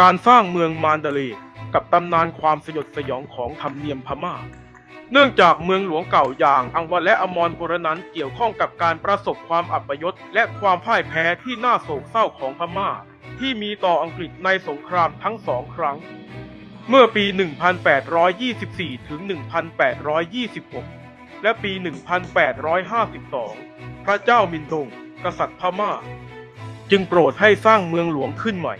การสร้างเมืองมานเดเลกับตำนานความสยดสยองของธรรมเนียมพม่า เนื่องจากเมืองหลวงเก่าอย่างอังวะและอมรปุรนั้นเกี่ยวข้องกับการประสบความอับยศและความพ่ายแพ้ที่น่าโศกเศร้าของพม่า ที่มีต่ออังกฤษในสงครามทั้งสองครั้ง เมื่อปี 1824 ถึง 1826 และปี 1852 พระเจ้ามินดง กษัตริย์พม่า จึงโปรดให้สร้างเมืองหลวงขึ้นใหม่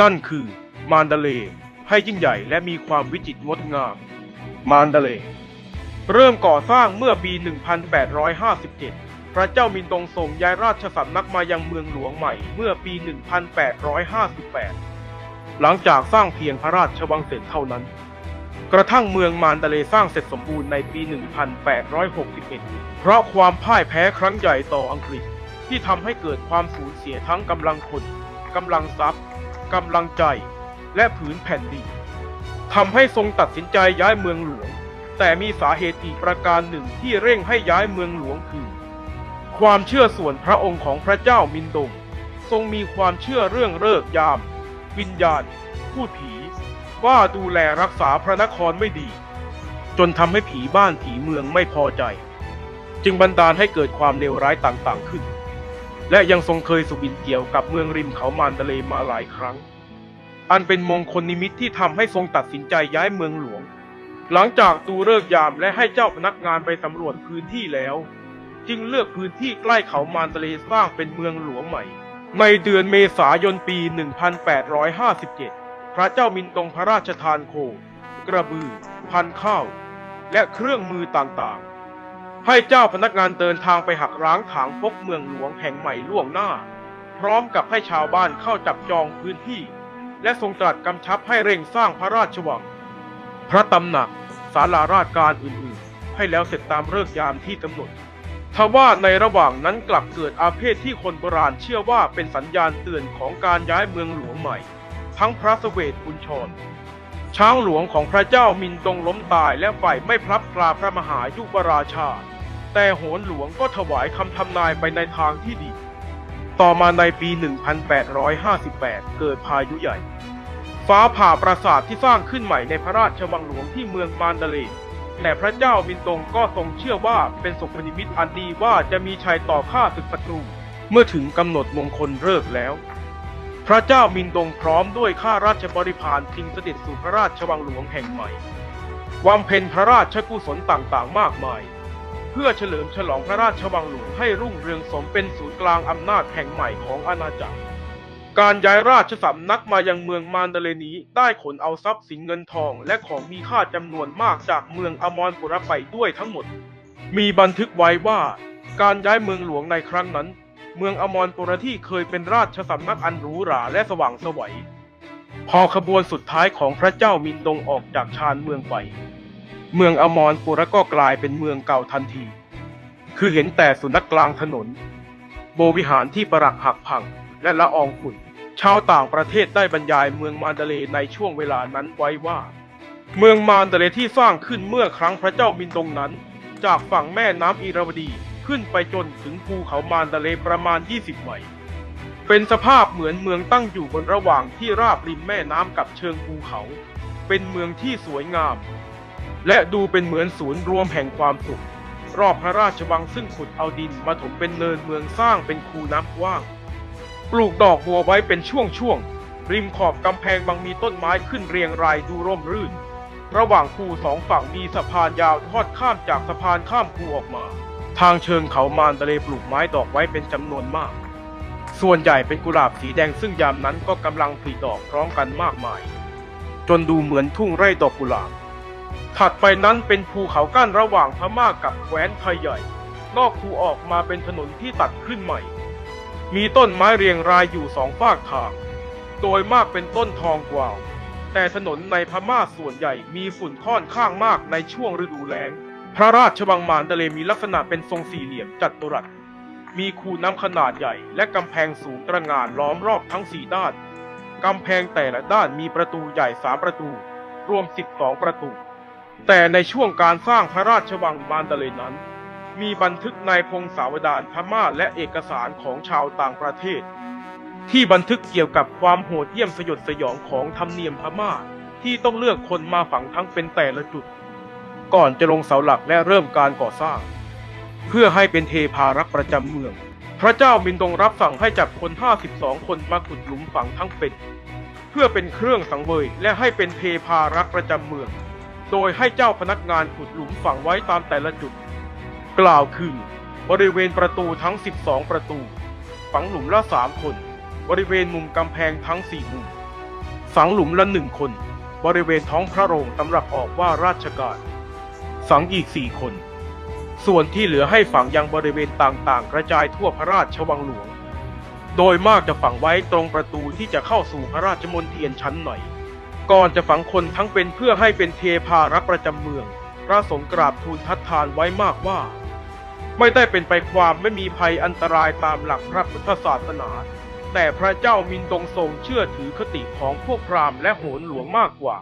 นั่นคือมานดาเลให้ยิ่งใหญ่และมีความวิจิตรงดงาม มานดาเล เริ่มก่อสร้างเมื่อปี 1857 พระเจ้ามินตงส่งย้ายราชสำนักมายังเมืองหลวงใหม่เมื่อปี 1858 หลังจากสร้างเพียงพระราชวังเสร็จเท่านั้น กระทั่งเมืองมานดาเลสร้างเสร็จสมบูรณ์ในปี 1861 เพราะความพ่ายแพ้ครั้งใหญ่ต่ออังกฤษที่ทำให้เกิดความสูญเสียทั้งกำลังคนกำลังทรัพย์ กำลังใจและผืนแผ่นดินทำให้ทรงตัดสินใจย้ายเมืองหลวง แต่มีสาเหตุอีกประการหนึ่งที่เร่งให้ย้ายเมืองหลวงคือ ความเชื่อส่วนพระองค์ของพระเจ้ามินดง ทรงมีความเชื่อเรื่องเลิกยาม วิญญาณพูดผี ว่าดูแลรักษาพระนครไม่ดี จนทำให้ผีบ้านผีเมืองไม่พอใจ จึงบันดาลให้เกิดความเลวร้ายต่างๆขึ้น และยังทรงเคยสุบินเกี่ยวกับเมืองริมเขามานทะเลมาหลายครั้ง อันเป็นมงคลนิมิตที่ทำให้ทรงตัดสินใจย้ายเมืองหลวง หลังจากดูเลิกยามและให้เจ้าพนักงานไปสำรวจพื้นที่แล้ว จึงเลือกพื้นที่ใกล้เขามานทะเลสร้างเป็นเมืองหลวงใหม่ ในเดือนเมษายนปี 1857 พระเจ้ามินตงพระราชทานโค กระบือ พันข้าว และเครื่องมือต่างๆ ให้เจ้าพนักงานเดินทางไปหักร้างถางพกเมืองหลวงแห่งใหม่ล่วงหน้า พร้อมกับให้ชาวบ้านเข้าจับจองพื้นที่ และทรงตรัสกำชับให้เร่งสร้างพระราชวัง พระตำหนักศาลาราชการอื่นๆ ให้แล้วเสร็จตามฤกษ์ยามที่กำหนดทว่าในระหว่างนั้นกลับเกิดอาเพศที่คนโบราณเชื่อว่าเป็นสัญญาณเตือนของการย้ายเมืองหลวงใหม่ ทั้งพระสเวทบุญชร ช้างหลวงของพระเจ้ามินตงล้มตายและฝ่ายไม่พลับพลาพระมหายุวราชา แต่โหนหลวงก็ถวายคำทำนายไปในทางที่ดี ต่อมาในปี 1858 เกิดพายุใหญ่ ฟ้าผ่าปราสาทที่สร้างขึ้นใหม่ในพระราชวังหลวงที่เมืองมานดาเลแต่พระเจ้ามินตงก็ทรงเชื่อว่าเป็นสุพนิมิตอันดีว่าจะมีชัยต่อข้าศึกศัตรู เมื่อถึงกำหนดมงคลเลิกแล้ว พระเจ้ามินตงพร้อมด้วยข้าราชบริพารทิ้งเสด็จสู่พระราชวังหลวงแห่งใหม่วำเพ็ญพระราชกุศลต่างๆ มากมาย พื่อเฉลิมฉลองพระราชวังหลวงให้รุ่งเรืองสมเป็นศูนย์กลางอำนาจแห่งใหม่ของอาณาจักร การย้ายราชสำนักมายังเมืองมานดาเลนี้ได้ขนเอาทรัพย์สินเงินทองและของมีค่าจำนวนมากจากเมืองอมรปุระไปด้วยทั้งหมด มีบันทึกไว้ว่า การย้ายเมืองหลวงในครั้งนั้น เมืองอมรปุระที่เคยเป็นราชสำนักอันหรูหราและสว่างสวัยพอขบวนสุดท้ายของพระเจ้ามินดงออกจากชานเมืองไป เมืองอมรปุระก็กลายเป็นเมืองเก่าทันที คือเห็นแต่สุนัขกลางถนน โบวิหารที่ปรักหักพังและละอองฝุ่นชาวต่างประเทศได้บรรยายเมืองมานดาเลในช่วงเวลานั้นไว้ว่า เมืองมานดาเลที่สร้างขึ้นเมื่อครั้งพระเจ้ามินตงนั้น จากฝั่งแม่น้ำอีราวดีขึ้นไปจนถึงภูเขามานดาเลประมาณ 20ไมล์เป็นสภาพเหมือนเมืองตั้งอยู่บนระหว่างที่ราบริมแม่น้ำกับเชิงภูเขา เป็นเมืองที่สวยงาม และดูเป็นเหมือนศูนย์รวมแห่งความสุข รอบพระราชวังซึ่งขุดเอาดินมาถมเป็นเนินเมืองสร้างเป็นคูน้ำกว้าง ปลูกดอกบัวไว้เป็นช่วงๆ ริมขอบกำแพงบางมีต้นไม้ขึ้นเรียงรายดูร่มรื่น ระหว่างคูสองฝั่งมีสะพานยาวทอดข้ามจากสะพานข้ามคูออกมา ทางเชิงเขามานทะเลปลูกไม้ดอกไว้เป็นจำนวนมาก ส่วนใหญ่เป็นกุหลาบสีแดงซึ่งยามนั้นก็กำลังผลิดอกพร้อมกันมากมาย จนดูเหมือนทุ่งไร่ดอกกุหลาบ ถัดไปนั้นเป็นภูเขากั้นระหว่างพม่ากับแคว้นไทยใหญ่ นอกภูออกมาเป็นถนนที่ตัดขึ้นใหม่ มีต้นไม้เรียงรายอยู่สองฝากทาง โดยมากเป็นต้นทองกวาว แต่ถนนในพม่าส่วนใหญ่มีฝุ่นค่อนข้างมากในช่วงฤดูแล้ง พระราชวังมานทะเลมีลักษณะเป็นทรงสี่เหลี่ยมจัตุรัส มีคูน้ำขนาดใหญ่ และกำแพงสูงตระหง่านล้อมรอบทั้งสี่ด้าน กำแพงแต่ละด้านมีประตูใหญ่สามประตู รวม12ประตู แต่ในช่วงการสร้างพระราชวังมานดาเลย์นั้น มีบันทึกในพงศาวดารพม่าและเอกสารของชาวต่างประเทศ ที่บันทึกเกี่ยวกับความโหดเหี้ยมสยดสยองของธรรมเนียมพม่าที่ต้องเลือกคนมาฝังทั้งเป็นแต่ละจุด ก่อนจะลงเสาหลักและเริ่มการก่อสร้าง เพื่อให้เป็นเทพารักษ์ประจำเมือง พระเจ้ามินดงรับสั่งให้จับคน 52 คนมาขุดหลุมฝังทั้งเป็น เพื่อเป็นเครื่องสังเวยและให้เป็นเทพารักษ์ประจำเมือง โดยให้เจ้าพนักงานขุดหลุมฝังไว้ตามแต่ละจุด กล่าวคือบริเวณประตูทั้ง 12 ประตู ฝังหลุมละ 3 คน บริเวณมุมกำแพงทั้ง 4 มุม ฝังหลุมละหนึ่งคน บริเวณท้องพระโรงสำหรับออกว่าราชการ ฝังอีก 4 คน ส่วนที่เหลือให้ฝังยังบริเวณต่างๆ กระจายทั่วพระราชวังหลวง โดยมากจะฝังไว้ตรงประตูที่จะเข้าสู่พระราชมณฑียนชั้นหน่อย ก่อนจะฝังคนทั้งเป็นเพื่อให้เป็นเทพารักประจำเมือง พระสงฆ์กราบทูลทัดทานไว้มากว่า ไม่ได้เป็นไปความไม่มีภัยอันตรายตามหลักพระพุทธศาสนา แต่พระเจ้ามินตงทรงเชื่อถือคติของพวกพราหมณ์และโหนหลวงมากกว่า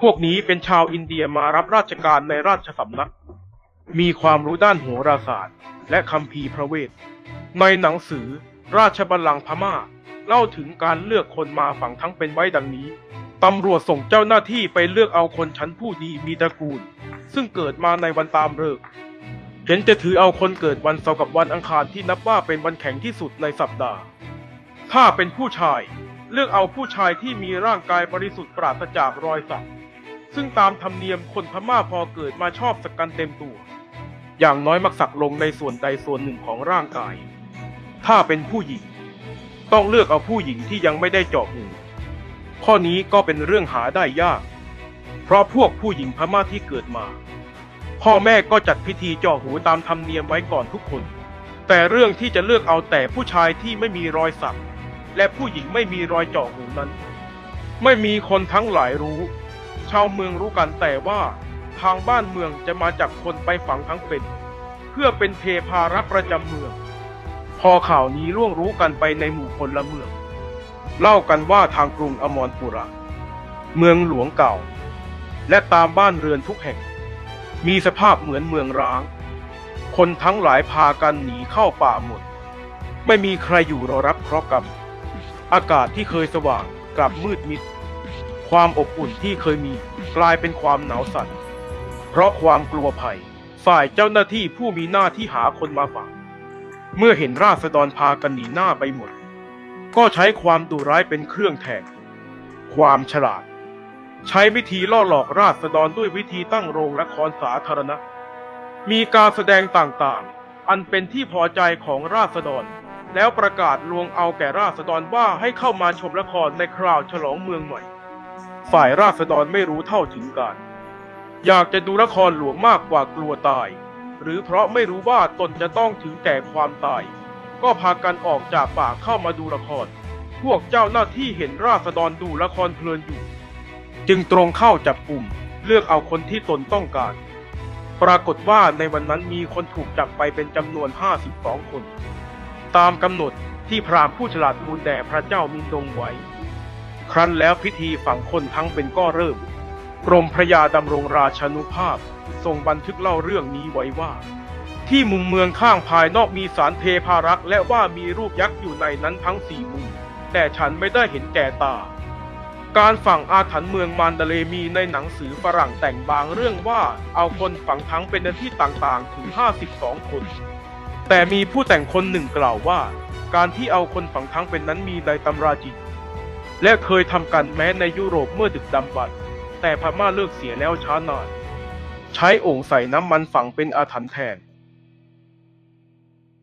พวกนี้เป็นชาวอินเดียมารับราชการในราชสำนัก มีความรู้ด้านโหราศาสตร์ และคัมภีพระเวท ในหนังสือราชบัลลังก์พม่าเล่าถึงการเลือกคนมาฝังทั้งเป็นไว้ดังนี้ ตำรวจส่งเจ้าหน้าที่ไปเลือกเอาคนชั้นผู้ดีมีตระกูล ซึ่งเกิดมาในวันตามฤกษ์เห็นจะถือเอาคนเกิดวันเสาร์กับวันอังคารที่นับว่าเป็นวันแข็งที่สุดในสัปดาห์ ถ้าเป็นผู้ชาย เลือกเอาผู้ชายที่มีร่างกายบริสุทธิ์ปราศจากรอยสัก ซึ่งตามธรรมเนียมคนพม่าพอเกิดมาชอบสักกันเต็มตัว อย่างน้อยมักสักลงในส่วนใดส่วนหนึ่งของร่างกาย ถ้าเป็นผู้หญิง ต้องเลือกเอาผู้หญิงที่ยังไม่ได้เจาะหู ข้อนี้ก็เป็นเรื่องหาได้ยาก เพราะพวกผู้หญิงพม่าที่เกิดมา พ่อแม่ก็จัดพิธีเจาะหูตามธรรมเนียมไว้ก่อนทุกคน แต่เรื่องที่จะเลือกเอาแต่ผู้ชายที่ไม่มีรอยสัก และผู้หญิงไม่มีรอยเจาะหูนั้น ไม่มีคนทั้งหลายรู้ ชาวเมืองรู้กันแต่ว่าทางบ้านเมืองจะมาจับคนไปฝังทั้งเป็น เพื่อเป็นเทพารักประจำเมือง พอข่าวนี้ร่วงรู้กันไปในหมู่คนละเมือง เล่ากันว่าทางกรุงอมรปุระ เมืองหลวงเก่า และตามบ้านเรือนทุกแห่ง มีสภาพเหมือนเมืองร้าง คนทั้งหลายพากันหนีเข้าป่าหมด ไม่มีใครอยู่รอรับเคราะห์กรรม อากาศที่เคยสว่างกลับมืดมิด ความอบอุ่นที่เคยมีกลายเป็นความหนาวสั่น เพราะความกลัวภัย ฝ่ายเจ้าหน้าที่ผู้มีหน้าที่หาคนมาฝัง เมื่อเห็นราษฎรพากันหนีหน้าไปหมด ก็ใช้ความดุร้ายเป็นเครื่องแทงความฉลาด ใช้วิธีล่อหลอกราษฎรด้วยวิธีตั้งโรงละครสาธารณะ มีการแสดงต่างๆ อันเป็นที่พอใจของราษฎร แล้วประกาศลวงเอาแก่ราษฎรว่าให้เข้ามาชมละครในคราวฉลองเมืองใหม่ ฝ่ายราษฎรไม่รู้เท่าถึงการ อยากจะดูละครหลวงมากกว่ากลัวตาย หรือเพราะไม่รู้ว่าตนจะต้องถึงแก่ความตาย ก็พากันออกจากป่าเข้ามาดูละคร พวกเจ้าหน้าที่เห็นราษฎรดูละครเพลินอยู่ จึงตรงเข้าจับกลุ่ม เลือกเอาคนที่ตนต้องการ ปรากฏว่าในวันนั้นมีคนถูกจับไปเป็นจำนวน 52 คน ตามกำหนดที่พราหมณ์ผู้ฉลาดทูลแด่พระเจ้ามินดงไว้ ครั้นแล้วพิธีฝังคนทั้งเป็นก็เริ่ม กรมพระยาดำรงราชานุภาพทรงบันทึกเล่าเรื่องนี้ไว้ว่า ที่มุมเมืองข้างภายนอกมีสารเทพารักษ์และว่ามีรูปยักษ์อยู่ในนั้นทั้งสี่มุม แต่ฉันไม่ได้เห็นแก่ตา การฝังอาถรรพ์เมืองมานดาเลมีในหนังสือฝรั่งแต่งบางเรื่องว่าเอาคนฝังทั้งเป็นในที่ต่างๆถึง 52 คน แต่มีผู้แต่งคนหนึ่งกล่าวว่า การที่เอาคนฝังทั้งเป็นนั้นมีในตำราจริงและเคยทำกันแม้ในยุโรปเมื่อดึกดำบรรพ์แต่พม่าเลิกเสียแล้วช้านานใช้โอ่งใส่น้ำมันฝังเป็นอาถรรพ์แทน